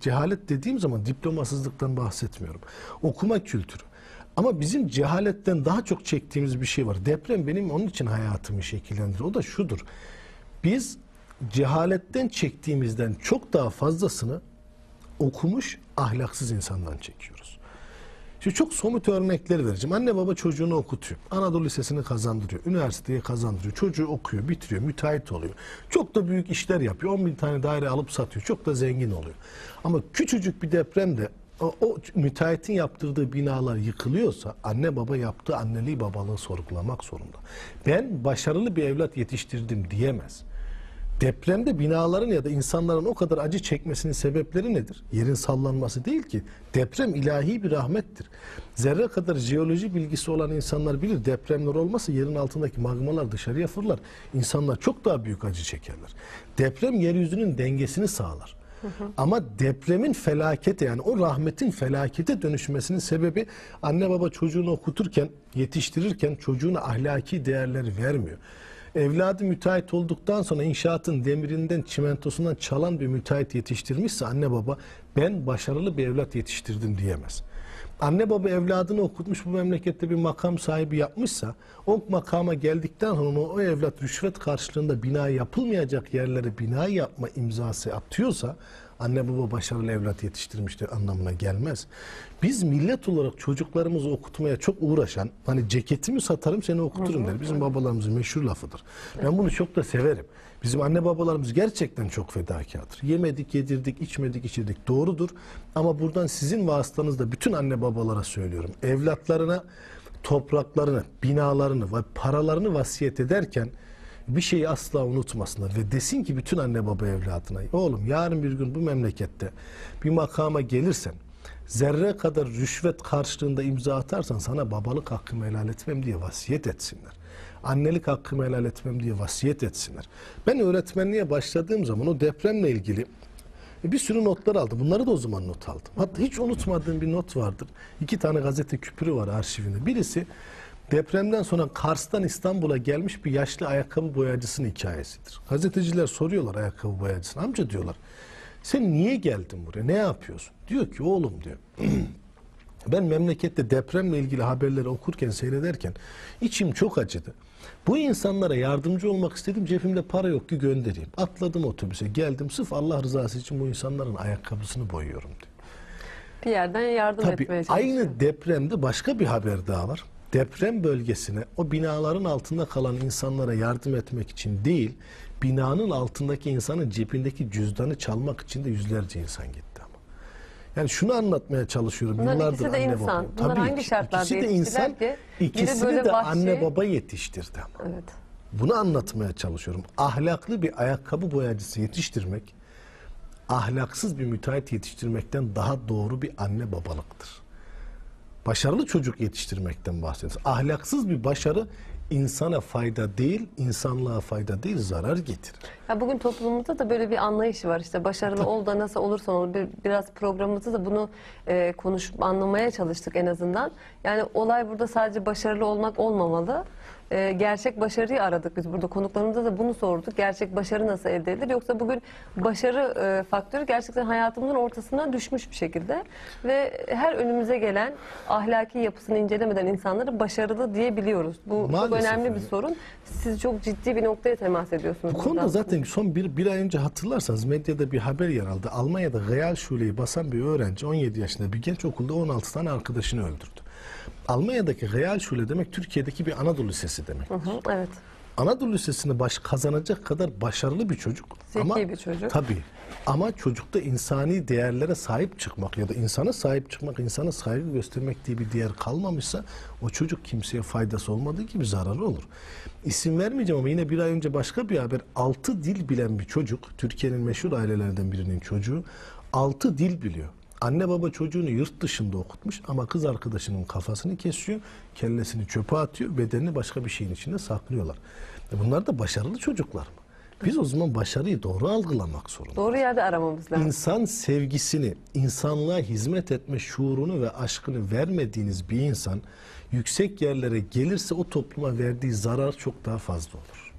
Cehalet dediğim zaman diplomasızlıktan bahsetmiyorum. Okuma kültürü. Ama bizim cehaletten daha çok çektiğimiz bir şey var. Deprem benim onun için hayatımı şekillendiriyor. O da şudur. Biz cehaletten çektiğimizden çok daha fazlasını okumuş ahlaksız insandan çekiyoruz. Şimdi çok somut örnekler vereceğim. Anne baba çocuğunu okutuyor. Anadolu Lisesi'ni kazandırıyor. Üniversiteye kazandırıyor. Çocuğu okuyor, bitiriyor, müteahhit oluyor. Çok da büyük işler yapıyor. 10 bin tane daire alıp satıyor. Çok da zengin oluyor. Ama küçücük bir depremde o, o müteahhitin yaptırdığı binalar yıkılıyorsa anne baba yaptığı anneliği babalığı sorgulamak zorunda. Ben başarılı bir evlat yetiştirdim diyemez. Depremde binaların ya da insanların o kadar acı çekmesinin sebepleri nedir? Yerin sallanması değil ki. Deprem ilahi bir rahmettir. Zerre kadar jeoloji bilgisi olan insanlar bilir. Depremler olmasa yerin altındaki magmalar dışarıya fırlar. İnsanlar çok daha büyük acı çekerler. Deprem yeryüzünün dengesini sağlar. Ama depremin felakete yani o rahmetin felakete dönüşmesinin sebebi anne baba çocuğunu okuturken, yetiştirirken çocuğuna ahlaki değerleri vermiyor. Evladı müteahhit olduktan sonra inşaatın demirinden, çimentosundan çalan bir müteahhit yetiştirmişse anne baba ben başarılı bir evlat yetiştirdim diyemez. Anne baba evladını okutmuş bu memlekette bir makam sahibi yapmışsa o makama geldikten sonra o evlat rüşvet karşılığında bina yapılmayacak yerlere bina yapma imzası atıyorsa anne baba başarılı evlat yetiştirmiştir anlamına gelmez. Biz millet olarak çocuklarımızı okutmaya çok uğraşan hani ceketimi satarım seni okuturum der. Bizim babalarımızın meşhur lafıdır. Ben bunu çok da severim. Bizim anne babalarımız gerçekten çok fedakardır. Yemedik, yedirdik, içmedik, içirdik. Doğrudur. Ama buradan sizin vasıtanızda bütün anne babalara söylüyorum. Evlatlarına topraklarını, binalarını ve paralarını vasiyet ederken bir şeyi asla unutmasınlar ve desin ki bütün anne baba evladına oğlum yarın bir gün bu memlekette bir makama gelirsen zerre kadar rüşvet karşılığında imza atarsan sana babalık hakkımı helal etmem diye vasiyet etsinler. Annelik hakkımı helal etmem diye vasiyet etsinler. Ben öğretmenliğe başladığım zaman o depremle ilgili bir sürü notlar aldım. Bunları da o zaman not aldım. Hatta hiç unutmadığım bir not vardır. İki tane gazete küpürü var arşivinde. Birisi depremden sonra Kars'tan İstanbul'a gelmiş bir yaşlı ayakkabı boyacısının hikayesidir. Gazeteciler soruyorlar ayakkabı boyacısına. Amca diyorlar sen niye geldin buraya? Ne yapıyorsun? Diyor ki oğlum diyor. Ben memlekette depremle ilgili haberleri okurken, seyrederken içim çok acıdı. Bu insanlara yardımcı olmak istedim. Cebimde para yok ki göndereyim. Atladım otobüse, geldim. Sırf Allah rızası için bu insanların ayakkabısını boyuyorum diyor. Bir yerden yardım Tabii etmeye çalışıyor. aynı depremde başka bir haber daha var. Deprem bölgesine o binaların altında kalan insanlara yardım etmek için değil, binanın altındaki insanın cebindeki cüzdanı çalmak için de yüzlerce insan gitti ama. Yani şunu anlatmaya çalışıyorum. Bunların Yıllardır ikisi de anne insan. baba. Bunlar Tabii hangi şartlarda İkisi de insan. ki? İkisini de vahşi- anne baba yetiştirdi ama. Evet. Bunu anlatmaya çalışıyorum. Ahlaklı bir ayakkabı boyacısı yetiştirmek, ahlaksız bir müteahhit yetiştirmekten daha doğru bir anne babalıktır. Başarılı çocuk yetiştirmekten bahsediyoruz. Ahlaksız bir başarı insana fayda değil, insanlığa fayda değil, zarar getirir. Ya bugün toplumumuzda da böyle bir anlayış var. İşte başarılı ol da nasıl olursan ol. Bir- Biraz programımızda da bunu e, konuşup anlamaya çalıştık en azından. Yani olay burada sadece başarılı olmak olmamalı. E, gerçek başarıyı aradık biz burada. Konuklarımıza da bunu sorduk. Gerçek başarı nasıl elde edilir? Yoksa bugün başarı e, faktörü gerçekten hayatımızın ortasına düşmüş bir şekilde. Ve her önümüze gelen ahlaki yapısını incelemeden insanları başarılı diyebiliyoruz. Bu çok Maalesef önemli bir sorun. Siz çok ciddi bir noktaya temas ediyorsunuz. Bu konuda buradan. zaten son bir, bir ay önce hatırlarsanız medyada bir haber yer aldı. Almanya'da Real Şule'yi basan bir öğrenci 17 yaşında bir genç okulda 16 tane arkadaşını öldürdü. Almanya'daki Real Şule demek Türkiye'deki bir Anadolu Lisesi demek. Hı hı, evet. Anadolu Lisesi'ni baş kazanacak kadar başarılı bir çocuk. Zeki ama, bir çocuk. Tabii. Ama çocukta insani değerlere sahip çıkmak ya da insana sahip çıkmak, insana saygı göstermek diye bir değer kalmamışsa o çocuk kimseye faydası olmadığı gibi zararı olur. İsim vermeyeceğim ama yine bir ay önce başka bir haber. Altı dil bilen bir çocuk, Türkiye'nin meşhur ailelerinden birinin çocuğu, altı dil biliyor. Anne baba çocuğunu yurt dışında okutmuş ama kız arkadaşının kafasını kesiyor, kellesini çöpe atıyor, bedenini başka bir şeyin içinde saklıyorlar. E bunlar da başarılı çocuklar mı? Biz o zaman başarıyı doğru algılamak zorundayız. Doğru yerde aramamız lazım. İnsan sevgisini, insanlığa hizmet etme şuurunu ve aşkını vermediğiniz bir insan yüksek yerlere gelirse o topluma verdiği zarar çok daha fazla olur.